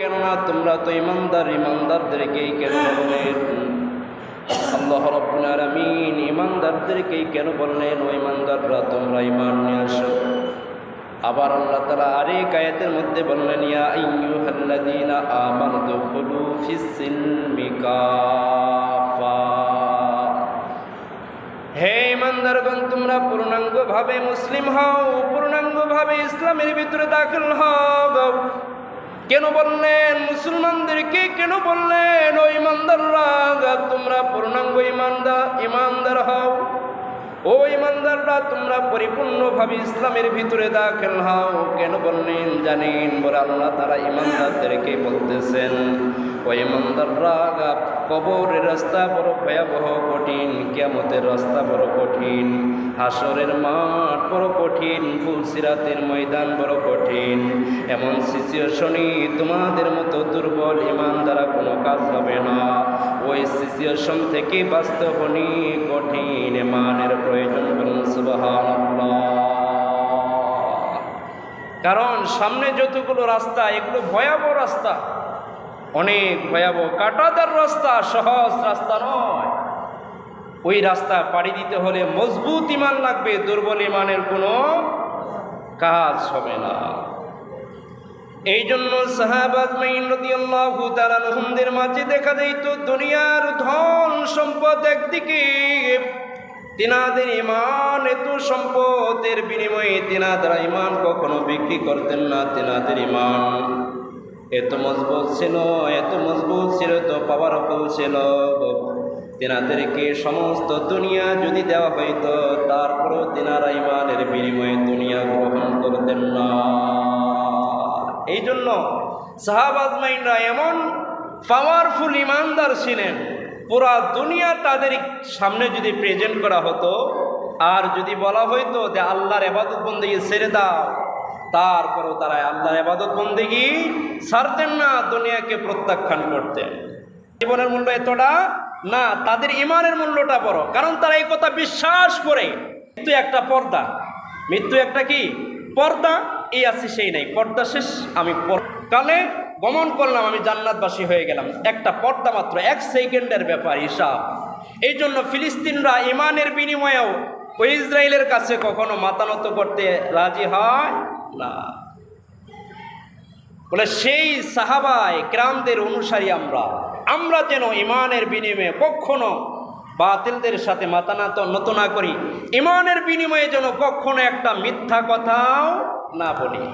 কেননা তোমরা তো ইমানদার, ইমানদারদেরকেই কেন বললেন আল্লাহ রব্বুল আলামিন ইমানদারদেরকেই কেন বললেন, ও ইমানদাররা, তোমরা ইমান নিয়ে আসো। আবার আল্লাহ তালা আরেক আয়াতের মধ্যে বললেন, ইয়া আইয়ুহাল্লাযীনা আমানু দুখুলু ফিস-সিলমি কাফা। হে ইমানদারগণ, তোমরা পূর্ণাঙ্গভাবে মুসলিম হও, পূর্ণাঙ্গভাবে ইসলামের ভিতরে দাখিল হও। কেন বললেন? মুসলমানদেরকে কেন বললেন? ও ইমানদাররা, তোমরা পূর্ণাঙ্গ ইমানদার ইমানদার হও। ও ইমানদাররা, তোমরা পরিপূর্ণভাবে ইসলামের ভিতরে দাখিল হও, কেন বললেন জানেন বলে আল্লাহ তারা ইমানদারদেরকে বলতেছেন ও ইমানদাররা কবরের রাস্তা বড় ভয়াবহ কঠিন কেমতের রাস্তা বড় কঠিন হাসরের মাঠ বড় কঠিন, ফুলসিরাতের ময়দান বড় কঠিন, এমন সিচুয়েশনই তোমাদের মতো দুর্বল ইমান দ্বারা কোনো কাজ হবে না। ওই সিচুয়েশন থেকে বাস্তব অনেক কঠিন ইমানের প্রয়োজন বলুন সুবহানাল্লাহ। কারণ সামনে যতগুলো রাস্তা, এগুলো ভয়াবহ রাস্তা। অনেক ভয়াবহ। কাটাদার রাস্তা, সহজ রাস্তা নয়। ওই রাস্তা পাড়ি দিতে হলে মজবুত ইমান লাগবে, দুর্বল ইমানের কোনো কাজ হবে না। এই জন্য সাহাবাজমাইনদের মাঝে দেখা যাইত, দুনিয়ার ধন সম্পদ একদিকে তিনাদের ইমান এত সম্পদের বিনিময়ে তিনাদের ইমান কখনো বিক্রি করতেন না, তিনাদের ইমান এত মজবুত ছিল, এত মজবুত ছিল তো পাওয়ারফুল ছিল। তেনাদেরকে সমস্ত দুনিয়া যদি দেওয়া হইতো, তারপরেও তেনারা ইমানের বিনিময়ে দুনিয়া গ্রহণ করতেন না। এই জন্য সাহাবাজমাইনরা এমন পাওয়ারফুল ইমানদার ছিলেন পুরা দুনিয়া তাদের সামনে যদি প্রেজেন্ট করা হতো, আর যদি বলা হইতো যে আল্লাহর এবাদত বন্দিগি ছেড়ে দাও, তারপরেও তারা আল্লাহর এবাদত বন্দিগি ছাড়তেন না, দুনিয়াকে প্রত্যাখ্যান করতেন। জীবনের মূল্য এতটা? না, তাদের ইমানের মূল্যটা বড়। কারণ তারা এই কথা বিশ্বাস করে। মৃত্যু একটা পর্দা। মৃত্যু একটা কি? পর্দা। এই আছে সেই নাই, পর্দা শেষ, আমি কালে গমন করলাম, আমি জান্নাতবাসী হয়ে গেলাম। একটা পর্দা মাত্র, এক সেকেন্ডের ব্যাপার হিসাব এই জন্য ফিলিস্তিনরা ইমানের বিনিময়েও ওই ইসরায়েলের কাছে কখনো মাতানত করতে রাজি হয় না। বলে সেই সাহাবায় ক্রামদের অনুসারী আমরা। আমরা যেন ইমানের বিনিময়ে কখনো বাতিলদের সাথে মাতানাত নত না করি। ইমানের বিনিময়ে যেন কখনো একটা মিথ্যা কথাও না বলি